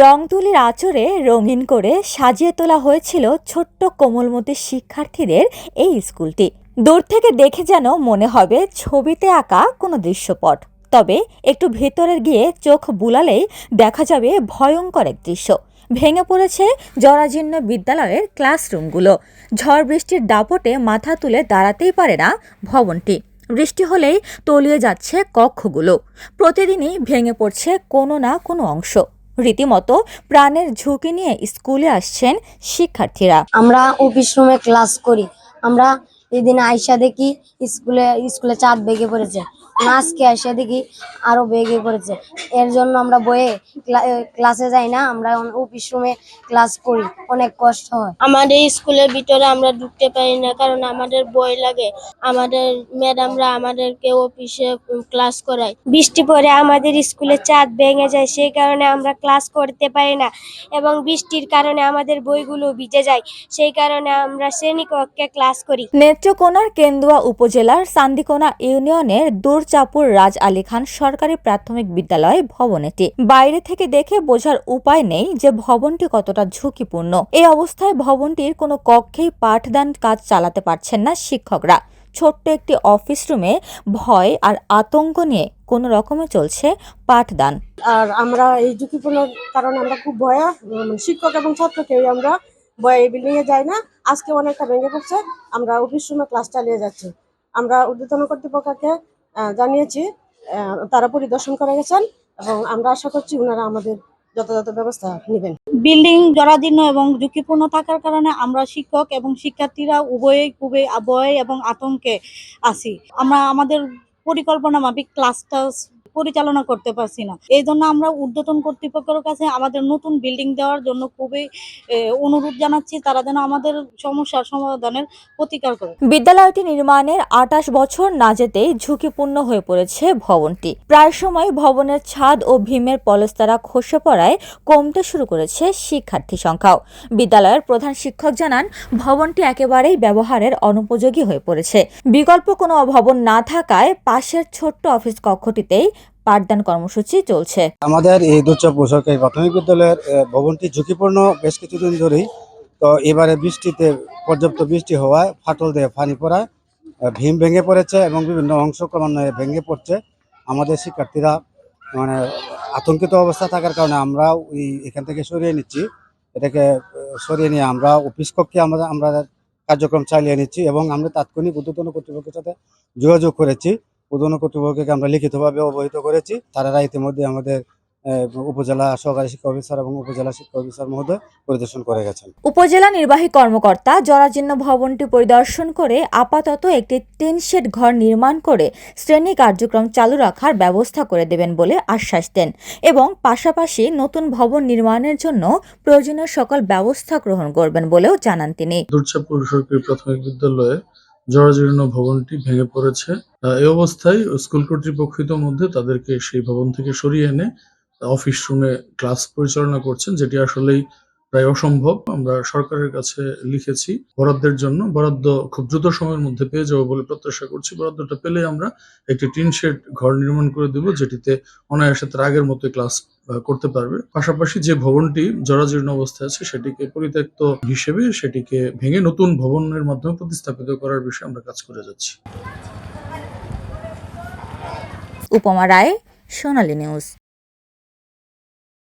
রং তুলির আচরে রঙিন করে সাজিয়ে তোলা হয়েছিল ছোট্ট কোমলমতি শিক্ষার্থীদের এই স্কুলটি। দূর থেকে দেখে যেন মনে হবে ছবিতে আঁকা কোনো দৃশ্যপট। তবে একটু ভেতরে গিয়ে চোখ বুলালেই দেখা যাবে ভয়ঙ্কর এক দৃশ্য। ভেঙে পড়েছে জরাজীর্ণ বিদ্যালয়ের ক্লাসরুমগুলো। ঝড় বৃষ্টির দাপটে মাথা তুলে দাঁড়াতেই পারে না ভবনটি। বৃষ্টি হলেই তলিয়ে যাচ্ছে কক্ষগুলো। প্রতিদিনই ভেঙে পড়ছে কোনো না কোনো অংশ। রীতিমতো প্রাণের ঝুঁকি নিয়ে স্কুলে আসছেন শিক্ষার্থীরা। আমরা অফিস রুমে ক্লাস করি। আমরা এদিন আইসা দেখি স্কুলে স্কুলে চাঁদ বেগে পড়েছে। আজকে আসে দেখি আরও বেগে পড়েছে এর জন্য আমরা বইয়ে ক্লা- ক্লাসে যাই না আমরা অফিস রুমে ক্লাস করি। অনেক কষ্ট হয়। আমাদের স্কুলের ভিতরে আমরা ঢুকতে পারি না কারণ আমাদের বই লাগে। আমাদের ম্যাডামরা আমাদেরকে অফিসে ক্লাস করায়। বৃষ্টি পড়ে আমাদের স্কুলে চাঁদ ভেঙে যায় সেই কারণে আমরা ক্লাস করতে পারি না। এবং বৃষ্টির কারণে আমাদের বইগুলো ভিজে যায় সেই কারণে আমরা শ্রেণীকক্ষে ক্লাস করি। নেত্রকোনার কেন্দুয়া উপজেলার সান্দিকোনা ইউনিয়নের দূরচাপুর রাজ আলী খান সরকারি প্রাথমিক বিদ্যালয় ভবন এটি বাইরে থেকে দেখে বোঝার উপায় নেই যে ভবনটি কতটা ঝুঁকিপূর্ণ। এই অবস্থায় ভবনটির কোনো কক্ষেই পাঠদান কাজ চালাতে পারছেন না শিক্ষকরা। ছোট্ট একটি অফিস রুমে ভয় আর আতঙ্ক নিয়ে কোনো রকমে চলছে পাঠদান। আর আমরা এই ঝুঁকিপূর্ণ কারণে আমরা খুব ভয়া শিক্ষক এবং ছাত্রকেই আমরা ভয়ে এই এ যাই না। আজকে অনেকটা ভেঙে পড়ছে, আমরা অফিস রুমে ক্লাস চালিয়ে যাচ্ছি। আমরা ঊর্ধ্বতন কর্তৃপক্ষকে জানিয়েছি তারা পরিদর্শন করে গেছেন এবং আমরা আশা করছি ওনারা আমাদের যথাযথ ব্যবস্থা নেবেন। বিল্ডিং জরাজীর্ণ এবং ঝুঁকিপূর্ণ থাকার কারণে আমরা শিক্ষক এবং শিক্ষার্থীরা উভয়ে খুবই ভয়ে এবং আতঙ্কে আছি। আমরা আমাদের পরিকল্পনা মাফিক ক্লাসটা পরিচালনা করতে পারছি না। এই জন্য আমরা ঊর্ধ্বতন কর্তৃপক্ষের কাছে আমাদের নতুন বিল্ডিং দেওয়ার জন্য খুবই অনুরোধ জানাচ্ছি, তারা যেন আমাদের সমস্যার সমাধানের প্রতিকার করে। বিদ্যালয়টি নির্মাণের আটাশ বছর না যেতেই ঝুঁকিপূর্ণ হয়ে পড়েছে ভবনটি। প্রায় সময় ভবনের ছাদ ও ভীমের পলস্তারা খসে পড়ায় কমতে শুরু করেছে শিক্ষার্থী সংখ্যাও। বিদ্যালয়ের প্রধান শিক্ষক জানান, ভবনটি একেবারেই ব্যবহারের অনুপযোগী হয়ে পড়েছে। বিকল্প কোনো ভবন না থাকায় পাশের ছোট্ট অফিস কক্ষটিতেই পাঠদান কর্মসূচি চলছে। আমাদের এই দুর্চাপুর সরকারি প্রাথমিক বিদ্যালয়ের ভবনটি ঝুঁকিপূর্ণ, বেশ কিছুদিন ধরেই। তো এবারে বৃষ্টিতে পর্যাপ্ত বৃষ্টি হওয়ায় ফাটল দিয়ে পানি পড়ায় ভীম ভেঙে পড়েছে এবং বিভিন্ন অংশ ক্রমান্বয়ে ভেঙে পড়ছে। আমাদের শিক্ষার্থীরা মানে আতঙ্কিত অবস্থা থাকার কারণে আমরা ওই এখান থেকে সরিয়ে নিচ্ছি। এটাকে সরিয়ে নিয়ে আমরা অফিস কক্ষে আমরা আমরা কার্যক্রম চালিয়ে নিচ্ছি এবং আমরা তাৎক্ষণিক উদ্যোতন কর্তৃপক্ষের সাথে যোগাযোগ করেছি। উদ্বোধন কর্তৃপক্ষকে আমরা লিখিতভাবে অবহিত করেছি। তারা ইতিমধ্যে আমাদের আহ, উপজেলা সহকারী শিক্ষা অফিসার এবং উপজেলা শিক্ষা অফিসার মহোদয় পরিদর্শন করে গেছেন। উপজেলা নির্বাহী কর্মকর্তা জরাজীর্ণ ভবনটি পরিদর্শন করে আপাতত একটি টিন শেড ঘর নির্মাণ করে শ্রেণি কার্যক্রম চালু রাখার ব্যবস্থা করে দেবেন বলে আশ্বাস দেন এবং পাশাপাশি নতুন ভবন নির্মাণের জন্য প্রয়োজনীয় সকল ব্যবস্থা গ্রহণ করবেন বলেও জানান তিনি। দুর্চাপুর সরকারি প্রাথমিক বিদ্যালয়ে জরাজীর্ণ ভবনটি ভেঙে পড়েছে। এই অবস্থায় স্কুল কর্তৃপক্ষ মধ্যে তাদেরকে সেই ভবন থেকে সরিয়ে এনে অফিস রুমে ক্লাস পরিচালনা করছেন, যেটি আসলেই প্রায় অসম্ভব, আমরা সরকারের কাছে লিখেছি। বরাদ্দের জন্য, বরাদ্দ খুব দ্রুত সময়ের মধ্যে পেয়ে যাব বলে প্রত্যাশা করছি। বরাদ্দটা পেলে আমরা একটি টিন শেড ঘর নির্মাণ করে দেব, যেটিতে অনায়াসে তার আগের মতো ক্লাস করতে পারবে। পাশাপাশি যে ভবনটি জরাজীর্ণ অবস্থায় আছে, সেটিকে পরিত্যক্ত হিসেবে সেটিকে ভেঙে নতুন ভবনের মাধ্যমে প্রতিস্থাপিত করার বিষয়ে আমরা কাজ করে যাচ্ছি। উপমা রায়, সোনালী নিউজ।